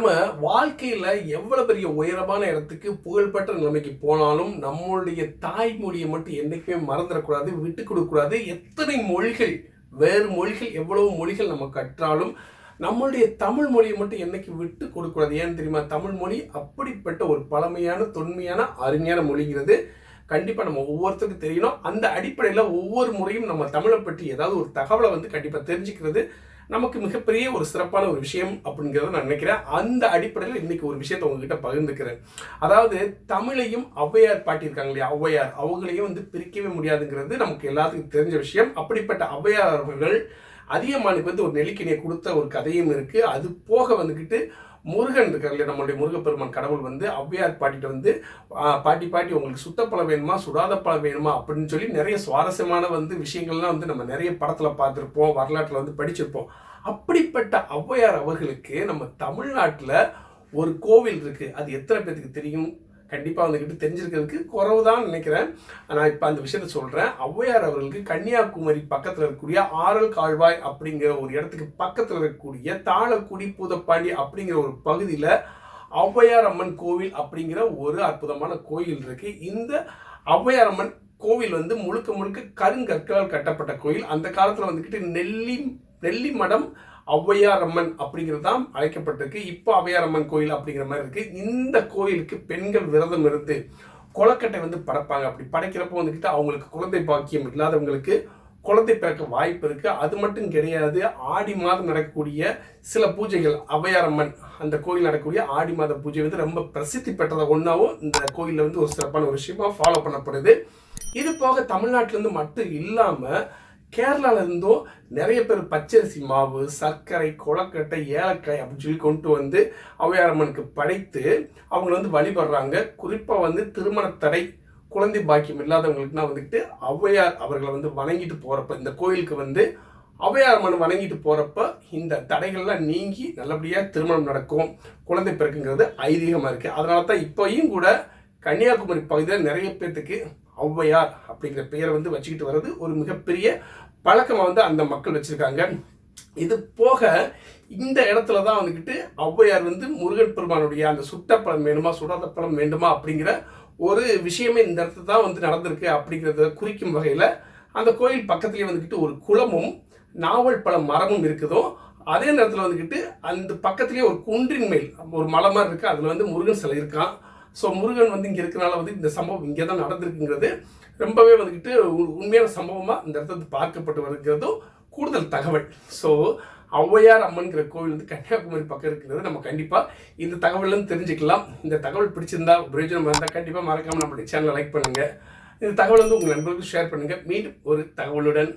நம்ம வாழ்க்கையில் எவ்வளோ பெரிய உயரமான இடத்துக்கு புகழ்பெற்ற நிலைமைக்கு போனாலும் நம்மளுடைய தாய்மொழியை மட்டும் என்றைக்குமே மறந்துடக்கூடாது விட்டு கொடுக்கக்கூடாது. எத்தனை மொழிகள் வேறு மொழிகள் எவ்வளவு மொழிகள் நம்ம கற்றாலும் நம்மளுடைய தமிழ் மொழியை மட்டும் என்றைக்கு விட்டு கொடுக்கக்கூடாது. ஏன்னு தெரியுமா? தமிழ் மொழி அப்படிப்பட்ட ஒரு பழமையான தொன்மையான அருமையான மொழிங்கிறது கண்டிப்பாக நம்ம ஒவ்வொருத்தருக்கும் தெரியணும். அந்த அடிப்படையில் ஒவ்வொரு முறையும் நம்ம தமிழை பற்றி ஏதாவது ஒரு தகவலை வந்து கண்டிப்பாக தெரிஞ்சுக்கிறது. நமக்கு மிகப்பெரிய ஒரு சிறப்பான ஒரு விஷயம் அப்படிங்கிறத நான் நினைக்கிறேன். அந்த அடிப்படையில் இன்னைக்கு ஒரு விஷயத்தை உங்ககிட்ட பகிர்ந்துக்கிறேன். அதாவது தமிழையும் ஔவையார் பாட்டியிருக்காங்க இல்லையா? ஔவையார். அவங்களையும் வந்து பிரிக்கவே முடியாதுங்கிறது நமக்கு எல்லாத்துக்கும் தெரிஞ்ச விஷயம். அப்படிப்பட்ட ஔவையார் அவர்கள் அதிகமானுக்கு வந்து ஒரு நெல்லிக்கனியை கொடுத்த ஒரு கதையும் இருக்குது அது போக வந்துக்கிட்டு முருகன் இருக்கார் இல்லையா நம்மளுடைய முருகப்பெருமான் கடவுள் வந்து ஔவையார் பாட்டிட்டு வந்து பாட்டி பாட்டி உங்களுக்கு சுத்தப்பழம் வேணுமா சுடாத பழம் வேணுமா? அப்படின்னு சொல்லி நிறைய சுவாரஸ்யமான வந்து விஷயங்கள்லாம் வந்து நம்ம நிறைய படத்தில் பார்த்துருப்போம் வரலாற்றில் வந்து படிச்சிருப்போம். அப்படிப்பட்ட ஔவையார் அவர்களுக்கு நம்ம தமிழ்நாட்டில் ஒரு கோவில் இருக்குது அது எத்தனை பேர்த்துக்கு தெரியும்? கண்டிப்பாக வந்துக்கிட்டு தெரிஞ்சிருக்கிறதுக்கு குறவு தான் நினைக்கிறேன். நான் இப்போ அந்த விஷயத்த சொல்கிறேன் ஔவையார் அவர்களுக்கு கன்னியாகுமரி பக்கத்தில் இருக்கக்கூடிய ஆரல் கால்வாய் அப்படிங்கிற ஒரு இடத்துக்கு பக்கத்தில் இருக்கக்கூடிய தாளக்குடி பூதப்பாண்டி அப்படிங்கிற ஒரு பகுதியில் ஔவையார் அம்மன் கோவில் அப்படிங்கிற ஒரு அற்புதமான கோயில் இருக்குது இந்த ஔவையார் அம்மன் கோவில் வந்து முழுக்க முழுக்க கருங்கற்களால் கட்டப்பட்ட கோயில். அந்த காலத்தில் வந்துக்கிட்டு நெல்லி நெல்லி மடம் ஔவையார் அம்மன் அப்படிங்கிறது தான் அழைக்கப்பட்டிருக்கு. இப்போ ஔவையார் அம்மன் கோயில் அப்படிங்கிற மாதிரி இருக்குது இந்த கோயிலுக்கு பெண்கள் விரதம் இருந்து கொலக்கட்டை வந்து படைப்பாங்க. அப்படி படைக்கிறப்போ வந்துக்கிட்டு அவங்களுக்கு குழந்தை பாக்கியம் இல்லாதவங்களுக்கு குழந்தை பிறக்க வாய்ப்பு இருக்குது அது மட்டும் கிடையாது ஆடி மாதம் நடக்கக்கூடிய சில பூஜைகள் அவையாரம்மன் அந்த கோயில் நடக்கக்கூடிய ஆடி மாத பூஜை வந்து ரொம்ப பிரசித்தி பெற்றதை ஒன்றாவும் இந்த கோயிலில் வந்து ஒரு சிறப்பான ஒரு விஷயமாக ஃபாலோ பண்ணப்படுது. இது போக தமிழ்நாட்டிலேருந்து மட்டும் இல்லாமல் கேரளால இருந்தும் நிறைய பேர் பச்சரிசி மாவு சர்க்கரை கொலக்கட்டை ஏலக்காய் அப்படின்னு சொல்லி கொண்டு வந்து ஔவையார் அம்மனுக்கு படைத்து அவங்க வந்து வழிபடுறாங்க. குறிப்பாக வந்து திருமண தடை குழந்தை பாக்கியம் இல்லாதவங்களுக்குனா வந்துட்டு ஔவையார் அவர்களை வந்து வணங்கிட்டு போகிறப்ப இந்த கோயிலுக்கு வந்து ஔவையார் அம்மன் வணங்கிட்டு போகிறப்ப இந்த தடைகள்லாம் நீங்கி நல்லபடியாக திருமணம் நடக்கும். குழந்தை பிறக்குங்கிறது ஐதீகமாக இருக்குது அதனால தான் இப்போயும் கூட கன்னியாகுமரி பகுதியில் நிறைய பேர்த்துக்கு ஔவையார் அப்படிங்கிற பெயரை வந்து வச்சுக்கிட்டு வர்றது ஒரு மிகப்பெரிய பழக்கமாக வந்து அந்த மக்கள் வச்சுருக்காங்க. இது போக இந்த இடத்துல தான் வந்துக்கிட்டு ஔவையார் வந்து முருகன் பெருமானுடைய அந்த சுட்ட பழம் வேணுமா சுடாத பழம் வேண்டுமா அப்படிங்கிற ஒரு விஷயமே இந்த இடத்துல தான் வந்து நடந்திருக்கு அப்படிங்கிறத குறிக்கும் வகையில் அந்த கோயில் பக்கத்துலேயே வந்துக்கிட்டு ஒரு குளமும் நாவல் பழம் மரமும் இருக்குதோ அதே நேரத்தில் வந்துக்கிட்டு அந்த பக்கத்துலேயே ஒரு குன்றின் மேல் ஒரு மலை மாதிரி இருக்குது அதில் வந்து முருகன் சிலை இருக்கான். ஸோ முருகன் வந்து இங்கே இருக்கிறனால வந்து இந்த சம்பவம் இங்கே தான் நடந்திருக்குங்கிறது ரொம்பவே வந்துக்கிட்டு உண்மையான சம்பவமாக இந்த இடத்துல பார்க்கப்பட்டு வருகிறதும் கூடுதல் தகவல். ஸோ ஔவையார் அம்மன்கிற கோவில் வந்து கன்னியாகுமரி பக்கம் இருக்கிறது. நம்ம கண்டிப்பாக இந்த தகவலும் தெரிஞ்சுக்கலாம். இந்த தகவல் பிடிச்சிருந்தா பிரயோஜனம் இருந்தால் கண்டிப்பாக மறக்காமல் நம்மளுடைய சேனலை லைக் பண்ணுங்கள் இந்த தகவல் வந்து உங்கள் நண்பர்களுக்கு ஷேர் பண்ணுங்கள் மீண்டும் ஒரு தகவலுடன்